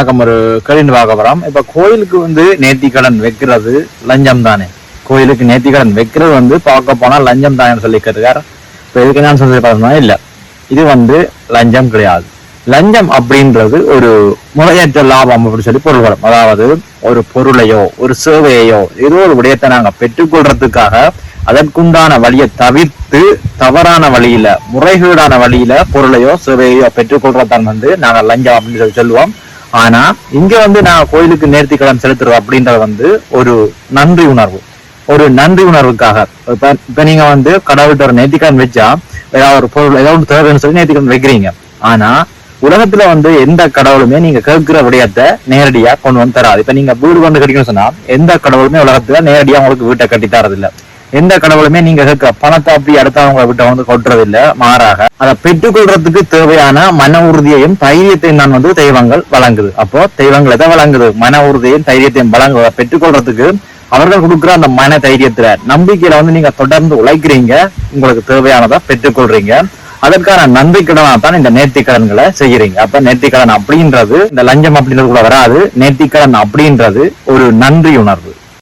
வணக்கம் ஒரு கேள்வி பார்க்க போறோம் இப்ப கோயிலுக்கு வந்து நேர்த்திக்கடன் வைக்கிறது லஞ்சம் தானே. கோயிலுக்கு நேர்த்திக்கடன் வைக்கிறது வந்து பார்க்க போனா லஞ்சம் தானே சொல்லி கேட்டுக்கார் இப்ப இதுக்கு நான் சொல்லி பார்த்தோம்னா இல்ல. இது வந்து லஞ்சம் கிடையாது. லஞ்சம் அப்படின்றது ஒரு முறையற்ற லாபம் அப்படின்னு சொல்லி பொருள்படும் அதாவது ஒரு பொருளையோ ஒரு சேவையையோ ஏதோ ஒரு விடயத்தை நாங்க பெற்றுக்கொள்றதுக்காக அதற்குண்டான வழியை தவிர்த்து தவறான வழியில முறைகேடான வழியில பொருளையோ சேவையோ பெற்றுக்கொள்றதான் வந்து நாங்க லஞ்சம் அப்படின்னு சொல்லி சொல்லுவோம். ஆனா இங்க வந்து நான் கோயிலுக்கு நேர்த்தி கடன் செலுத்துறோம் அப்படின்றது வந்து ஒரு நன்றி உணர்வு. ஒரு நன்றி உணர்வுக்காக. இப்ப நீங்க வந்து கடவுள்கிட்ட ஒரு நேர்த்திக்கடன் வச்சா ஏதாவது ஒரு பொருள் ஏதாவது ஒரு தேவைன்னு சொல்லி நேர்த்திக்கடன் வைக்கிறீங்க. ஆனா உலகத்துல வந்து எந்த கடவுளுமே நீங்க கேட்கிற விடயத்தை நேரடியா கொண்டு வந்து தராது. இப்ப நீங்க வீடு வந்து கட்டிக்கணும்னு சொன்னா எந்த கடவுளுமே உலகத்துல நேரடியா உங்களுக்கு வீட்டை கட்டி தரது இல்ல எந்த கடவுளுமே நீங்க கேட்க பணத்தை அப்படி அடுத்தவங்க விட்ட வந்து கொட்டுறது இல்ல மாறாக அதை பெற்றுக்கொள்றதுக்கு தேவையான மன உறுதியையும் தைரியத்தையும் தான் வந்து தெய்வங்கள் வழங்குது. அப்போ தெய்வங்கள் எதை வழங்குது? மன உறுதியையும் தைரியத்தையும் வழங்குவதை பெற்றுக்கொள்றதுக்கு அவர்கள் கொடுக்குற அந்த மன தைரியத்துல நம்பிக்கையில வந்து நீங்க தொடர்ந்து உழைக்கிறீங்க உங்களுக்கு தேவையானதை பெற்றுக்கொள்றீங்க. அதற்கான நன்றி கடனா தான் இந்த நேர்த்திக்கடன்களை செய்யறீங்க அப்ப நேர்த்திக்கடன் அப்படின்றது இந்த லஞ்சம் அப்படின்றது கூட வராது. நேர்த்திக்கடன் அப்படின்றது ஒரு நன்றி உணர்வு